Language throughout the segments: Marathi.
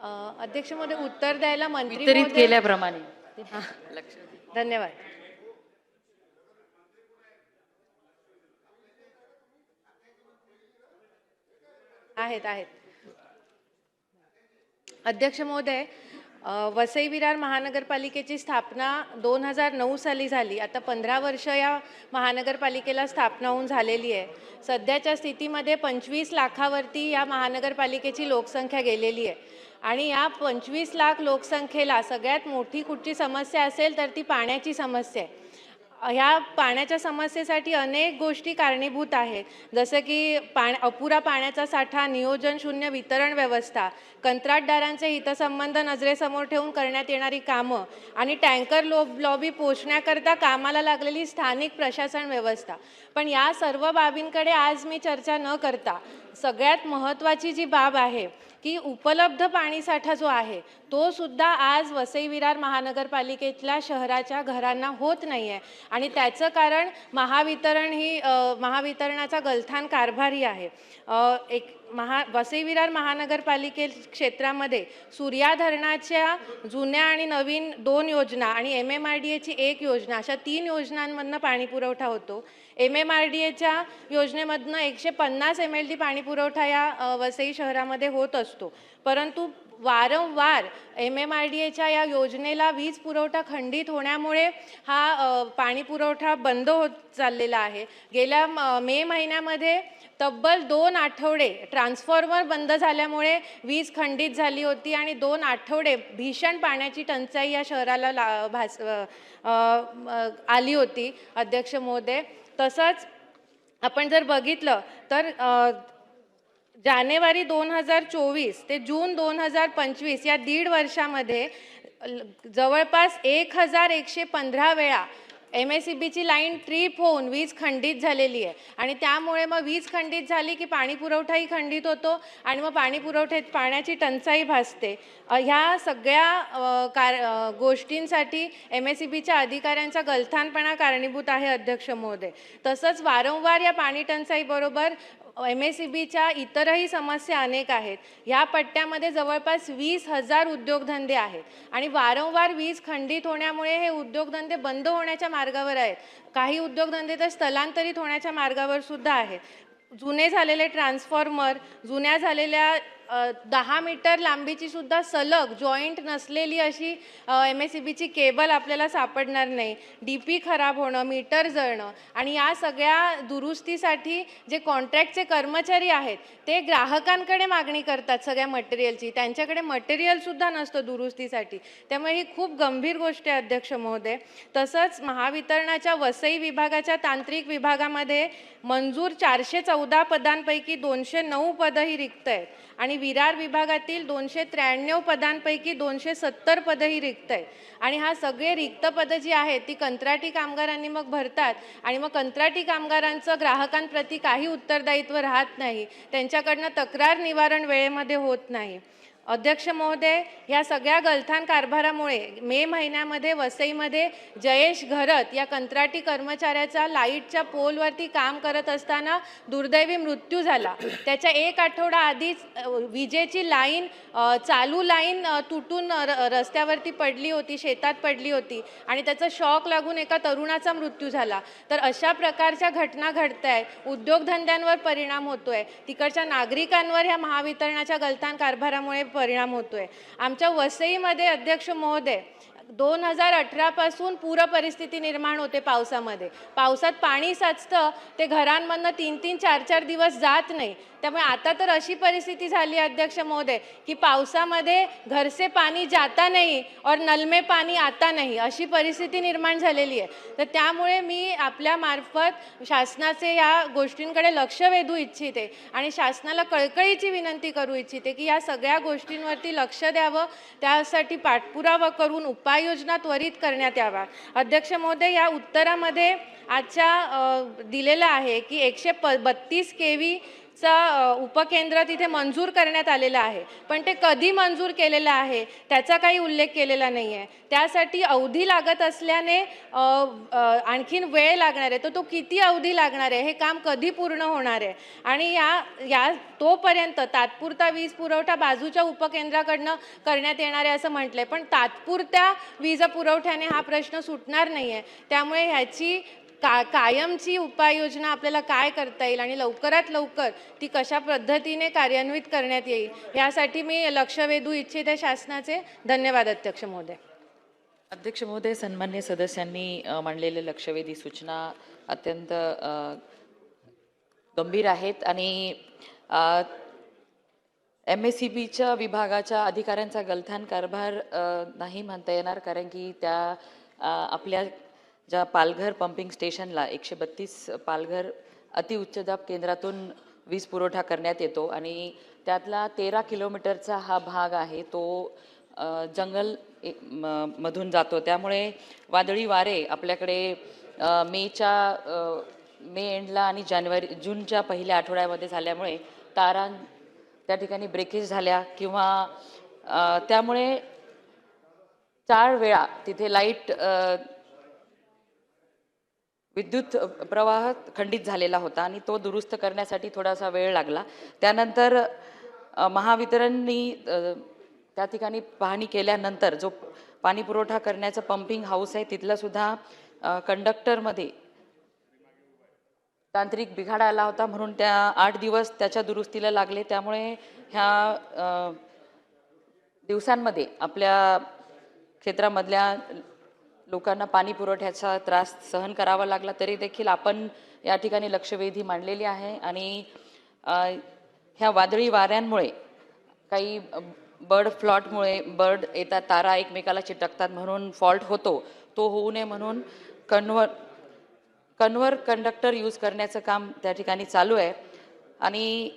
अध्यक्ष महोदय उत्तर द्यायला मंत्री वितरित महोदय- केल्याप्रमाणे हा, लक्ष. धन्यवाद आहेत आहेत अध्यक्ष महोदय वसई विरार महानगरपालिकेची स्थापना दोन हजार नऊ साली झाली. आता पंधरा वर्ष या महानगरपालिकेला स्थापना होऊन झालेली आहे. सध्याच्या स्थितीमध्ये पंचवीस लाखावरती या महानगरपालिकेची लोकसंख्या गेलेली आहे. आणि या पंचवीस लाख लोकसंख्येला सगळ्यात मोठी कुठची समस्या असेल तर ती पाण्याची समस्या आहे. ह्या पाण्याच्या समस्येसाठी अनेक गोष्टी कारणीभूत आहेत. जसं की पाण अपुरा पाण्याचा साठा नियोजन शून्य वितरण व्यवस्था कंत्राटदारांचे हितसंबंध नजरेसमोर ठेवून करण्यात येणारी कामं आणि टँकर लो लॉबी पोचण्याकरता कामाला लागलेली स्थानिक प्रशासन व्यवस्था. पण या सर्व बाबींकडे आज मी चर्चा न करता सगळ्यात महत्त्वाची जी बाब आहे की उपलब्ध पाणीसाठा जो आहे तो सुद्धा आज वसई विरार महानगरपालिकेतल्या शहराच्या घरांना होत नाही आहे आणि त्याचं कारण महावितरण ही महावितरणाचा गलथान कारभारही आहे. एक महा वसई विरार महानगरपालिके क्षेत्रामध्ये सूर्या धरणाच्या जुन्या आणि नवीन दोन योजना आणि एम एम आर डी एची एक योजना अशा तीन योजनांमधनं पाणीपुरवठा होतो. एम एम आर डी एच्या योजनेमधनं एकशे पन्नास एम एल डी पाणीपुरवठा या वसई शहरामध्ये होत असतो. परंतु वारंवार एम एम आर डी एच्या या योजनेला वीज पुरवठा खंडित होण्यामुळे हा पाणी पुरवठा बंद होत चाललेला आहे. गेल्या म- मे महिन्यामध्ये तब्बल दोन आठवडे ट्रान्सफॉर्मर बंद झाल्यामुळे वीज खंडित झाली होती आणि दोन आठवडे भीषण पाण्याची टंचाई या शहराला ला भास आली होती अध्यक्ष महोदय. तसंच आपण जर बघितलं तर जानेवारी दोन हजार चोवीस ते जून दोन हजार पंचवीस या दीड वर्षामध्ये जवळपास एक हजार एकशे पंधरा वेळा एम एस सी बीची लाईन ट्रीप होऊन वीज खंडित झालेली आहे. आणि त्यामुळे मग वीज खंडित झाली की पाणी पुरवठाही खंडित होतो आणि मग पाणी पुरवठ्यात पाण्याची टंचाई भासते. ह्या सगळ्या कार गोष्टींसाठी एम एस सी बीच्या अधिकाऱ्यांचा गलथानपणा कारणीभूत आहे अध्यक्ष महोदय. तसंच वारंवार या पाणी टंचाईबरोबर एम एस सी बीच्या इतरही समस्या अनेक आहेत. ह्या पट्ट्यामध्ये जवळपास वीस हजार उद्योगधंदे आहेत. आणि वारंवार वीज खंडित होण्यामुळे हे उद्योगधंदे बंद होण्याच्या मार्गावर आहेत. काही उद्योगधंदे तर स्थलांतरित होण्याच्या मार्गावर सुद्धा आहेत. जुने झालेले ट्रान्सफॉर्मर जुन्या झालेल्या दहा मीटर लांबीची सुद्धा सलग जॉईंट नसलेली अशी एम एस सी बीची केबल आपल्याला सापडणार नाही. डी पी खराब होणं मीटर जळणं आणि या सगळ्या दुरुस्तीसाठी जे कॉन्ट्रॅक्टचे कर्मचारी आहेत ते ग्राहकांकडे मागणी करतात सगळ्या मटेरियलची त्यांच्याकडे मटेरियलसुद्धा नसतं दुरुस्तीसाठी. त्यामुळे ही खूप गंभीर गोष्ट आहे अध्यक्ष महोदय. तसंच महावितरणाच्या वसई विभागाच्या तांत्रिक विभागामध्ये मंजूर चारशे चौदा पदांपैकी दोनशे नऊ पदं ही रिक्त आहेत. आणि विरार विभागातील दोनशे त्र्याण्णव पदांपैकी दोनशे सत्तर पदं ही रिक्त आहेत. आणि हा सगळे रिक्त पदं जी आहेत ती कंत्राटी कामगारांनी मग भरतात. आणि मग कंत्राटी कामगारांचं ग्राहकांप्रती काही उत्तरदायित्व राहत नाही. त्यांच्याकडनं तक्रार निवारण वेळेमध्ये होत नाही. अध्यक्ष महोदय या सगळ्या गलथान कारभारामुळे मे महिन्यामध्ये वसईमध्ये जयेश घरत या कंत्राटी कर्मचाऱ्याचा लाईटच्या पोलवरती काम करत असताना दुर्दैवी मृत्यू झाला. त्याच्या एक आठवडा आधीच विजेची लाईन चालू लाईन तुटून र- रस्त्यावरती पडली होती शेतात पडली होती आणि त्याचा शॉक लागून एका तरुणाचा मृत्यू झाला. तर अशा प्रकारच्या घटना घडत आहेत उद्योगधंद्यांवर परिणाम होतोय. तिकडच्या नागरिकांवर ह्या महावितरणाच्या गलथान कारभारामुळे परिणाम होतो आहे आमच्या वसईमध्ये अध्यक्ष महोदय दोन हजार अठरापासून पूर परिस्थिती निर्माण होते पावसामध्ये. पावसात पाणी साचतं ते घरांमधनं तीन तीन चार चार दिवस जात नाही. त्यामुळे आता तर अशी परिस्थिती झाली आहे, अध्यक्ष महोदय की पावसामध्ये घरसे पाणी जाता नाही और नलमे पाणी आता नाही अशी परिस्थिती निर्माण झालेली आहे. तर त्यामुळे मी आपल्या मार्फत शासनाचे या गोष्टींकडे लक्ष वेधू इच्छिते आणि शासनाला कळकळीची विनंती करू इच्छिते की या सगळ्या गोष्टींवरती लक्ष द्यावं त्यासाठी पाठपुरावा करून उपाय उपाययोजना त्वरित करण्यात यावा. अध्यक्ष महोदय या उत्तरामध्ये आजच्या दिलेलं आहे की एकशे प बत्तीस के व्ही चा उपकेंद्र तिथे मंजूर करण्यात आलेलं आहे. पण ते कधी मंजूर केलेलं आहे त्याचा काही उल्लेख केलेला नाही आहे त्यासाठी अवधी लागत असल्याने आणखीन वेळ लागणार आहे. तर तो किती अवधी लागणार आहे हे काम कधी पूर्ण होणार आहे? आणि या या तोपर्यंत तात्पुरता वीज पुरवठा बाजूच्या उपकेंद्राकडनं करण्यात येणार आहे असं म्हटलं आहे पण तात्पुरत्या वीज पुरवठ्याने हा प्रश्न सुटणार नाही आहे त्यामुळे ह्याची का कायमची उपाययोजना आपल्याला काय करता येईल आणि लवकरात लवकर ती कशा पद्धतीने कार्यान्वित करण्यात येईल यासाठी मी लक्ष वेधू इच्छिते शासनाचे. धन्यवाद अध्यक्ष महोदय. अध्यक्ष महोदय सन्मान्य सदस्यांनी मांडलेल्या लक्षवेधी सूचना अत्यंत गंभीर आहेत आणि एम एस सी बीच्या विभागाच्या अधिकाऱ्यांचा गलथान कारभार नाही म्हणता येणार कारण की त्या आपल्या ज्या पालघर पंपिंग स्टेशनला एकशे बत्तीस पालघर अतिउच्चदाब केंद्रातून वीज पुरवठा करण्यात येतो आणि त्यातला तेरा किलोमीटरचा हा भाग आहे तो जंगल ए- म- मधून जातो. त्यामुळे वादळी वारे आपल्याकडे मेच्या मे एंडला आणि जानेवारी जूनच्या पहिल्या आठवड्यामध्ये झाल्यामुळे तारा त्या ठिकाणी ब्रेकेज झाल्या किंवा त्यामुळे चार वेळा तिथे लाइट विद्युत प्रवाह खंडित झालेला होता आणि तो दुरुस्त करण्यासाठी थोडासा वेळ लागला. त्यानंतर महावितरणनी त्या ठिकाणी पाहणी केल्यानंतर जो पाणी पुरवठा करण्याचं पंपिंग हाऊस आहे तिथलासुद्धा कंडक्टरमध्ये तांत्रिक बिघाड आला होता म्हणून त्या आठ दिवस त्याच्या दुरुस्तीला लागले. त्यामुळे ह्या दिवसांमध्ये आपल्या क्षेत्रामधल्या लोकांना पाणी पुरवठ्याचा त्रास सहन करावा लागला तरी देखील आपण या ठिकाणी लक्षवेधी मांडलेली आहे. आणि ह्या वादळी वाऱ्यांमुळे काही बर्ड फ्लॉटमुळे बर्ड येतात तारा एकमेकाला चिटकतात म्हणून फॉल्ट होतो तो होऊ नये म्हणून कन्व्हर कन्व्हर कंडक्टर यूज करण्याचं काम त्या ठिकाणी चालू आहे. आणि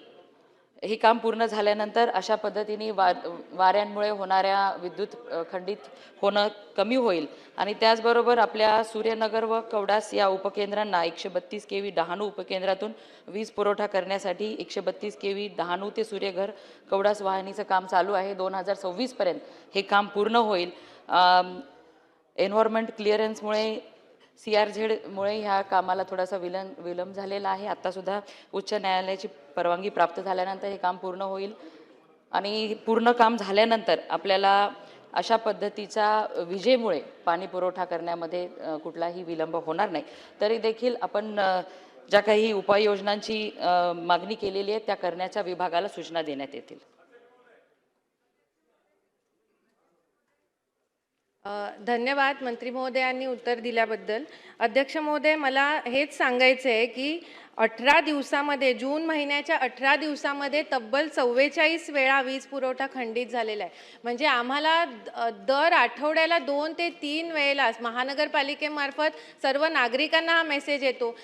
हे काम पूर्ण झाल्यानंतर अशा पद्धतीने वा वाऱ्यांमुळे होणाऱ्या विद्युत खंडित होणं कमी होईल. आणि त्याचबरोबर आपल्या सूर्यनगर व कवडास या उपकेंद्रांना एकशे बत्तीस के व्ही डहाणू उपकेंद्रातून वीज पुरवठा करण्यासाठी एकशे बत्तीस के व्ही डहाणू ते सूर्यघर कवडास वाहिनीचं काम चालू आहे. दोन हजार सव्वीसपर्यंत हे काम पूर्ण होईल. एन्व्हायरमेंट क्लिअरन्समुळे सी आर झेडमुळे ह्या कामाला थोडासा विलं विलंब झालेला आहे. आत्तासुद्धा उच्च न्यायालयाची परवानगी प्राप्त झाल्यानंतर हे काम पूर्ण होईल. आणि पूर्ण काम झाल्यानंतर आपल्याला अशा पद्धतीचा विजेमुळे पाणी पुरवठा करण्यामध्ये कुठलाही विलंब होणार नाही. तरी देखील आपण ज्या काही उपाययोजनांची मागणी केलेली आहे त्या करण्याच्या विभागाला सूचना देण्यात येतील. धन्यवाद मंत्री महोदयांनी उत्तर दिल्याबद्दल. अध्यक्ष महोदय मला हेच सांगायचं आहे की अठरा दिवसामध्ये जून महिन्याच्या अठरा दिवसामध्ये तब्बल चव्वेचाळीस वेळा वीज पुरवठा खंडित झालेला आहे. म्हणजे आम्हाला द- दर आठवड्याला दोन ते तीन वेळेला महानगरपालिकेमार्फत सर्व नागरिकांना हा मेसेज येतो.